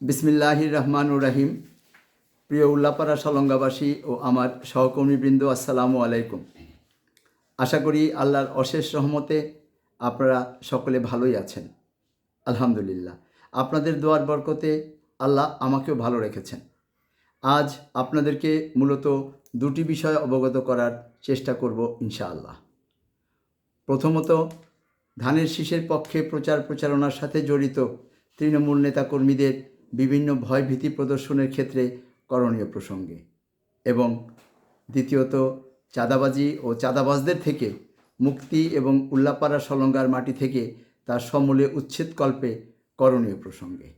বিসমিল্লাহির রহমানুর রাহিম। প্রিয় উল্লাপাড়া সলঙ্গাবাসী ও আমার সহকর্মীবৃন্দ, আসসালামু আলাইকুম। আশা করি আল্লাহর অশেষ রহমতে আপনারা সকলে ভালোই আছেন। আলহামদুলিল্লাহ। আপনাদের দোয়ার বরকতে আল্লাহ আমাকেও ভালো রেখেছেন। আজ আপনাদেরকে মূলত দুটি বিষয় অবগত করার চেষ্টা করব ইনশাআল্লাহ। প্রথমত, ধানের শীষের পক্ষে প্রচার প্রচারণার সাথে জড়িত তৃণমূল নেতাকর্মীদের বিভিন্ন ভয়ভীতি প্রদর্শনের ক্ষেত্রে করণীয় প্রসঙ্গে। এবং দ্বিতীয়ত, চাঁদাবাজি ও চাঁদাবাজদের থেকে মুক্তি এবং উল্লাপাড়া সলঙ্গার মাটি থেকে তার সমূলে উচ্ছেদকল্পে করণীয় প্রসঙ্গে।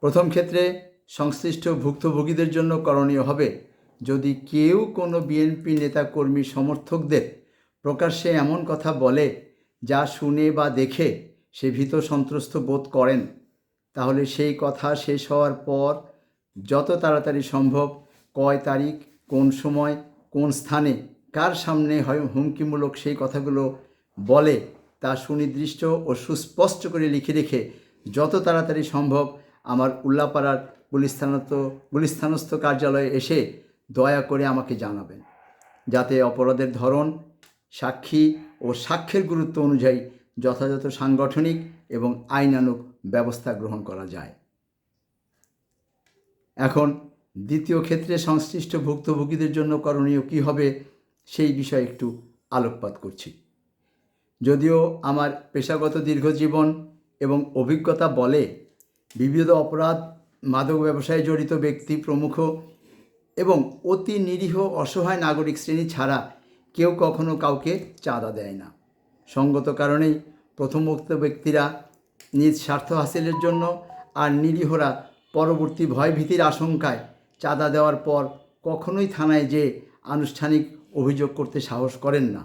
প্রথম ক্ষেত্রে সংশ্লিষ্ট ভুক্তভোগীদের জন্য করণীয় হবে, যদি কেউ কোনো বিএনপি নেতাকর্মী সমর্থকদের প্রকাশ্যে এমন কথা বলে, যা শুনে বা দেখে সে ভীত সন্ত্রস্ত বোধ করেন তাহলে সেই কথা শেষ হওয়ার পর যত তাড়াতাড়ি সম্ভব কয় তারিখ, কোন সময়, কোন স্থানে, কার সামনে হয় হুমকিমূলক সেই কথাগুলো বলে তা সুনির্দিষ্ট ও সুস্পষ্ট করে লিখে রেখে যত তাড়াতাড়ি সম্ভব আমার উল্লাপাড়ার গুলিস্থানত, গুলিস্থানস্থ কার্যালয়ে এসে দয়া করে আমাকে জানাবেন। যাতে অপরাধের ধরন, সাক্ষী ও সাক্ষ্যের গুরুত্ব অনুযায়ী যথাযথ সাংগঠনিক এবং আইনানুগ ব্যবস্থা গ্রহণ করা যায়। এখন দ্বিতীয় ক্ষেত্রে সংশ্লিষ্ট ভুক্তভোগীদের জন্য করণীয় কী হবে সেই বিষয়ে একটু আলোকপাত করছি। যদিও আমার পেশাগত দীর্ঘজীবন এবং অভিজ্ঞতা বলে বিবিধ অপরাধ, মাদক ব্যবসায় জড়িত ব্যক্তি প্রমুখ এবং অতি নিরীহ অসহায় নাগরিক শ্রেণি ছাড়া কেউ কখনো কাউকে চাঁদা দেয় না। সঙ্গত কারণেই প্রথমোক্ত ব্যক্তিরা নিজ স্বার্থ হাসিলের জন্য আর নিরীহরা পরবর্তী ভয়ভীতির আশঙ্কায় চাঁদা দেওয়ার পর কখনোই থানায় যে আনুষ্ঠানিক অভিযোগ করতে সাহস করেন না।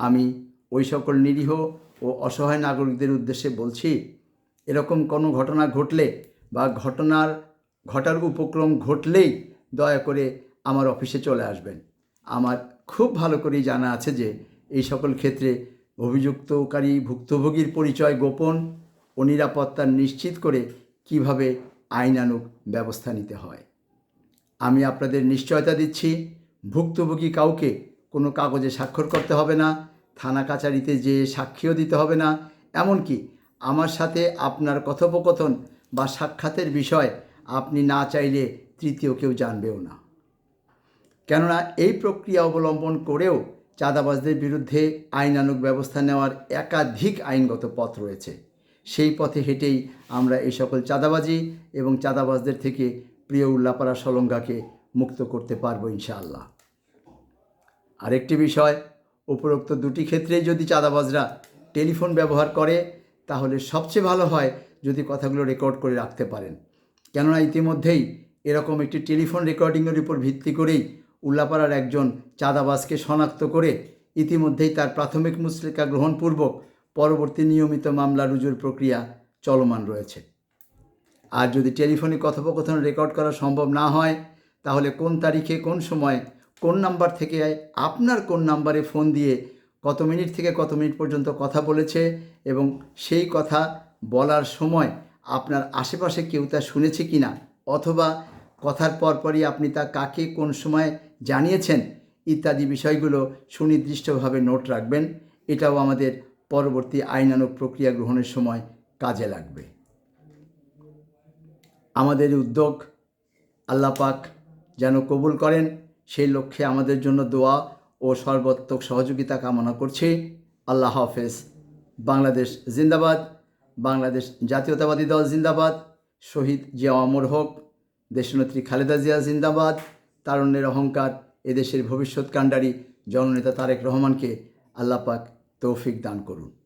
আমি ওই সকল নিরীহ ও অসহায় নাগরিকদের উদ্দেশ্যে বলছি, এরকম কোনো ঘটনা ঘটলে বা ঘটনার, ঘটার উপক্রম ঘটলেই দয়া করে আমার অফিসে চলে আসবেন। আমার খুব ভালো করেই জানা আছে যে এই সকল ক্ষেত্রে অভিযুক্তকারী ভুক্তভোগীর পরিচয় গোপন ও নিরাপত্তা নিশ্চিত করে কীভাবে আইনানুগ ব্যবস্থা নিতে হয়। আমি আপনাদের নিশ্চয়তা দিচ্ছি, ভুক্তভোগী কাউকে কোনো কাগজে স্বাক্ষর করতে হবে না, থানা কাচারিতে যে সাক্ষীও দিতে হবে না, এমনকি আমার সাথে আপনার কথোপকথন বা সাক্ষাতের বিষয় আপনি না চাইলে তৃতীয় কেউ জানবেও না। কেননা এই প্রক্রিয়া অবলম্বন করেও চাঁদাবাজদের বিরুদ্ধে আইনানুগ ব্যবস্থা নেওয়ার একাধিক আইনগত পথ রয়েছে। সেই পথে হেঁটেই আমরা এই সকল চাঁদাবাজি এবং চাঁদাবাজদের থেকে প্রিয় উল্লাপাড়া সলঙ্গাকে মুক্ত করতে পারব ইনশাআল্লাহ। আরেকটি বিষয়, উপরোক্ত দুটি ক্ষেত্রেই যদি চাঁদাবাজরা টেলিফোন ব্যবহার করে, তাহলে সবচেয়ে ভালো হয় যদি কথাগুলো রেকর্ড করে রাখতে পারেন। কেননা ইতিমধ্যেই এরকম একটি টেলিফোন রেকর্ডিংয়ের উপর ভিত্তি করেই উল্লাপাড়ার একজন চাঁদাবাজকে শনাক্ত করে ইতিমধ্যেই তার প্রাথমিক মুসলিকা গ্রহণপূর্বক পরবর্তী নিয়মিত মামলা রুজুর প্রক্রিয়া চলমান রয়েছে। আর যদি টেলিফোনে কথোপকথন রেকর্ড করা সম্ভব না হয়, তাহলে কোন তারিখে, কোন সময়, কোন নাম্বার থেকে, আপনার কোন নাম্বারে ফোন দিয়ে কত মিনিট থেকে কত মিনিট পর্যন্ত কথা বলেছে এবং সেই কথা বলার সময় আপনার আশেপাশে কেউ তা শুনেছে কি না অথবা কথার পরপরই আপনি তা কাকে কোন সময় জানিয়েছেন ইত্যাদি বিষয়গুলো সুনির্দিষ্টভাবে নোট রাখবেন। এটাও আমাদের পরবর্তী আইনানুগ প্রক্রিয়া গ্রহণের সময় কাজে লাগবে। আমাদের উদ্যোগ আল্লাপাক যেন কবুল করেন, সেই লক্ষ্যে আমাদের জন্য দোয়া ও সর্বাত্মক সহযোগিতা কামনা করছি। আল্লাহ হাফেজ। বাংলাদেশ জিন্দাবাদ। বাংলাদেশ জাতীয়তাবাদী দল জিন্দাবাদ। শহীদ জিয়া অমর হোক, দেশনেত্রী খালেদা জিয়া জিন্দাবাদ। তারুণ্যের অহংকার এদেশের ভবিষ্যৎ কাণ্ডারি জননেতা তারেক রহমানকে আল্লাপাক তৌফিক দান করুন।